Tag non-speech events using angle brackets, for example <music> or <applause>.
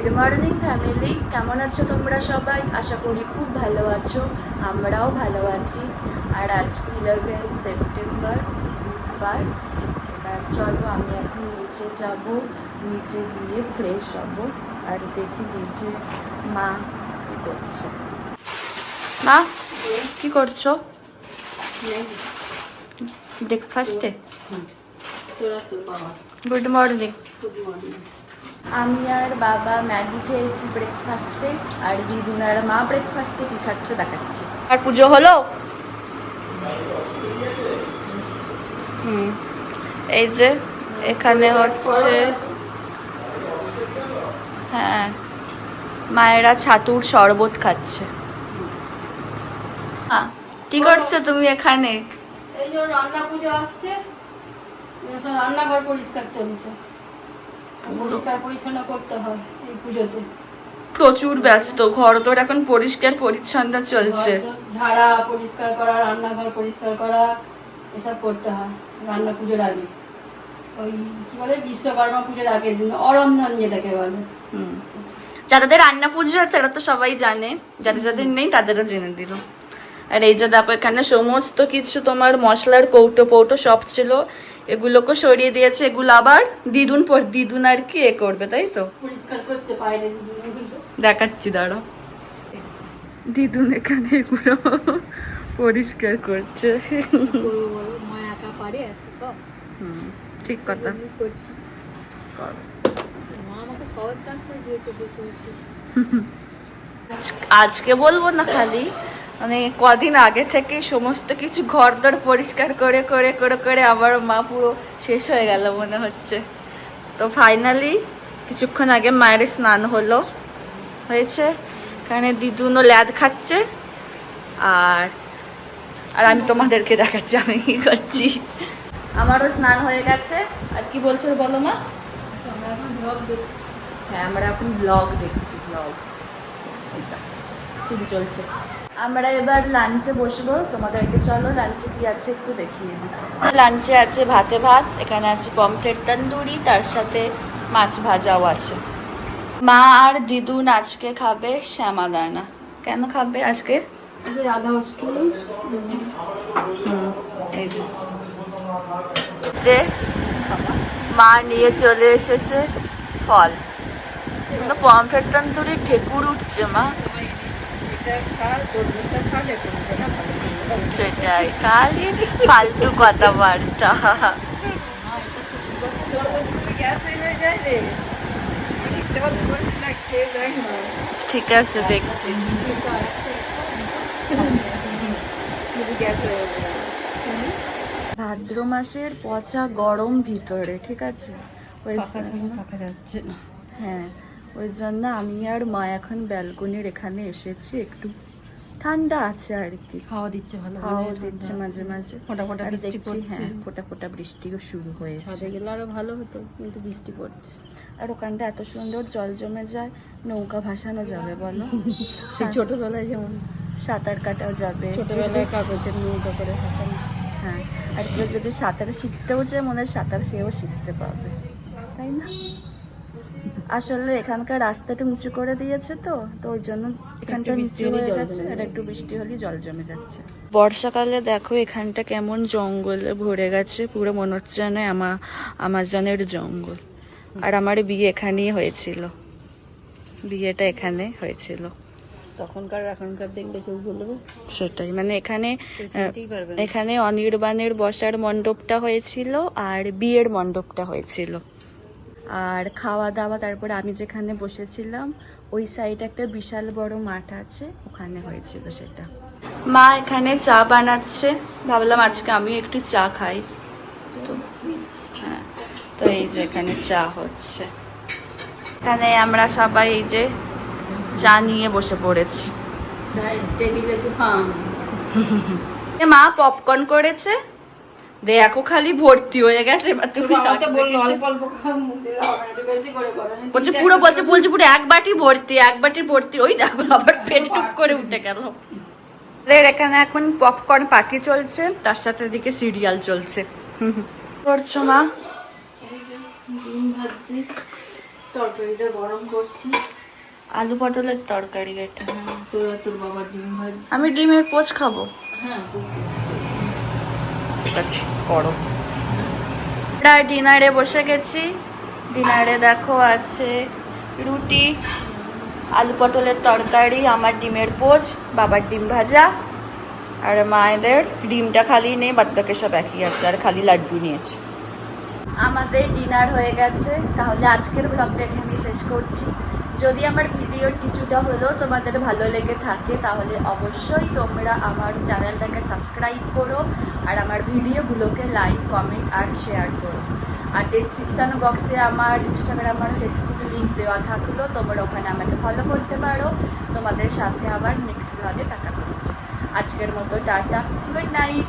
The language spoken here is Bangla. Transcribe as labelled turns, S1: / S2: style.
S1: গুড মর্নিং ফ্যামিলি কেমন আছো তোমরা সবাই? আশা করি খুব ভালো আছো। আমরাও ভালো আছি। আর আজকে ইলেভেন সেপ্টেম্বর বুধবার। এবার চলো আমি এখন নিচে যাব। নিচে গিয়ে ফ্রেশ হব। আর দেখি নিচে মা কি করছে। মা কি করছ? ব্রেকফাস্টে গুড মর্নিং আমি আর বাবা ম্যাগি খেয়েছি ব্রেকফাস্টে আর দিদুন আর মা ব্রেকফাস্টে কি খাচ্ছে দেখাচ্ছি। আর পুজো হলো? হুম এই যে এখানে হচ্ছে হ্যাঁ মায়েরা ছাতুর শরবত খাচ্ছে। কি করছ তুমি এখানে?
S2: এই যে রান্না পুজো আসছে রান্নাঘর পরিষ্কার চলছে। পরিষ্কার পরিচ্ছন্ন করতে হয় এই পুজোতে।
S1: প্রচুর ব্যস্ত ঘর তোর এখন পরিষ্কার পরিচ্ছন্ন চলছে।
S2: ঝাড়া পরিষ্কার করা রান্নাঘর পরিষ্কার করা এসব করতে হয় রান্না পুজোর আগে। ওই কি বলে বিশ্বকর্মা পুজোর আগের দিন অরন্ধন যেটাকে বলে।
S1: হুম। যাদের রান্না পুজো আছে তারা তো সবাই জানে। যাদের যাদের নেই তাদেরও জেনে দিল আর এই যে দেখো এখানে সমস্ত কিছু তোমার মশলার কৌটো পৌটো সব ছিল। এগুলোকে সরিয়ে দিয়েছে এগুলো আবার দিদুন পর দিদুন আর কি এ করবে তাই তো। দেখাচ্ছি দাঁড়া দিদুন এখানে এগুলো পরিষ্কার করছে। ঠিক কথা। আজকে বলব না খালি মানে কদিন আগে থেকে সমস্ত কিছু ঘর দর পরিষ্কার করে করে করে করে আমার মা পুরো শেষ হয়ে গেল মনে হচ্ছে। তো ফাইনালি কিছুক্ষণ আগে মায়ের স্নান হলো। হয়েছে। এখানে দিদুনও ল্যাদ খাচ্ছে। আর আর আমি তোমাদেরকে দেখাচ্ছি, আমি কি করছি। আমারও স্নান হয়ে গেছে। আর কি বলছো বলো মা?
S2: আমরা এখন ব্লগ দেখছি।
S1: হ্যাঁ আমরা এখন ব্লগ দেখছি ব্লগ এটা চলছে। আমরা এবার লাঞ্চে বসবো। তোমাদেরকে চলো লাঞ্চে কি আছে একটু দেখিয়ে দিই। লাঞ্চে আছে ভাতে ভাত এখানে আছে পমফ্রেট তন্দুরি তার সাথে মাছ ভাজাও আছে। মা আর দিদুন আজকে খাবে শ্যামা দানা কেন খাবে আজকে?
S2: যে রাধা অষ্টমী।
S1: এই যে। মা নিয়ে চলে এসেছে ফল। পমফ্রেট তন্দুরি ঠেকুর উঠছে মা। সেটাই খালি ফালতু কথাবার্তা।
S2: হয়ে
S1: ঠিক আছে দেখছি।
S2: হয়ে
S1: ভাদ্র মাসের পচা গরম ভিতরে ঠিক আছে? হ্যাঁ। ওই জন্য আমি আর মা এখন ব্যালকনির এখানে এসেছি একটু ঠান্ডা আছে আর কি।
S2: খাওয়া দিচ্ছে ভালো
S1: হাওয়া দিচ্ছে মাঝে মাঝে।
S2: ফোটা ফোটা বৃষ্টি পড়ছে।
S1: হ্যাঁ ফোটা ফোটা বৃষ্টিও শুরু হয়েছে।
S2: ছাদে গেলে আরও ভালো হতো কিন্তু বৃষ্টি পড়ছে।
S1: আর ওখানটা এত সুন্দর জল জমে যায় নৌকা ভাসানো যাবে বলো? <laughs>
S2: সেই ছোটবেলায় যেমন।
S1: সাঁতার কাটাও যাবে।
S2: ছোটবেলায় কাগজের নৌকা করে ভাসানো।
S1: হ্যাঁ আর কেউ যদি সাঁতার শিখতেও চায় মনে হয় সাঁতার সেও শিখতে পারবে। তাই না? আসলে এখানকার রাস্তাটা উঁচু করে দিয়েছে তো তো ওই জন্য এখানটা
S2: বৃষ্টি
S1: নিচু হয়ে
S2: জল
S1: গেছে। আর একটু বৃষ্টি হলেই জল জমে যাচ্ছে। বর্ষাকালে দেখো এখানটা কেমন জঙ্গলে ভরে গেছে পুরো মনে হচ্ছে যেন আমা আমাজনের জঙ্গল। আর আমার বিয়ে এখানেই হয়েছিল। বিয়েটা এখানে হয়েছিল।
S2: তখনকার এখনকার দেখলে কেউ বলবে
S1: সেটাই মানে এখানে
S2: না।
S1: এখানে অনির্বাণের বসার মণ্ডপটা হয়েছিল আর বিয়ের মণ্ডপটা হয়েছিল। আর খাওয়া দাওয়া তারপরে আমি যেখানে বসেছিলাম ওই সাইডে একটা বিশাল বড় মাঠ আছে ওখানে হয়েছিল সেটা। মা এখানে চা বানাচ্ছে। ভাবলাম আজকে আমি একটু চা খাই। তো হ্যাঁ তো এই যে এখানে চা হচ্ছে। এখানে আমরা সবাই এই যে চা নিয়ে বসে পড়েছি। মা পপকর্ন করেছে? দেখো খালি ভর্তি হয়ে গেছে এবার তুমি? বলছে পুরো বলছে বলছে পুরো এক বাটি ভর্তি এক বাটি ভর্তি ওই দেখো আবার পেট টুক করে উঠে গেল। এখানে এখন পপকর্ন পার্টি চলছে তার সাথে এদিকে সিরিয়াল চলছে। করছ মা?
S2: ডিম ভাজি তরকারিটা গরম করছি।
S1: আলু পটলের তরকারি এটা।
S2: হ্যাঁ, তোর আর ডিম ভাজি
S1: আমি ডিমের পোচ খাব।
S2: হ্যাঁ
S1: আছে করো। আমরা ডিনারে বসে গেছি। ডিনারে দেখো আছে রুটি, আলু পটলের তরকারি, আমার ডিমের পোচ, বাবার ডিম ভাজা, আর মায়েদের ডিমটা খালি নেই বাদ সব একই আছে, আর খালি লাড্ডু নিয়েছে। আমাদের ডিনার হয়ে গেছে। তাহলে আজকের ব্লগটা এখানে শেষ করছি। যদি আমার ভিডিওর কিছুটা হলেও তোমাদের ভালো লেগে থাকে, তাহলে অবশ্যই তোমরা আমার চ্যানেলটাকে সাবস্ক্রাইব করো আর আমার ভিডিওগুলোকে লাইক কমেন্ট আর শেয়ার করো। আর ডিসক্রিপশান বক্সে আমার ইনস্টাগ্রাম আর ফেসবুক লিঙ্ক দেওয়া থাকল। তোমরা ওখানে আমাকে ফলো করতে পারো। তোমাদের সাথে আবার নেক্সট ব্লগে দেখা হচ্ছে। আজকের মতো টাটা। Good night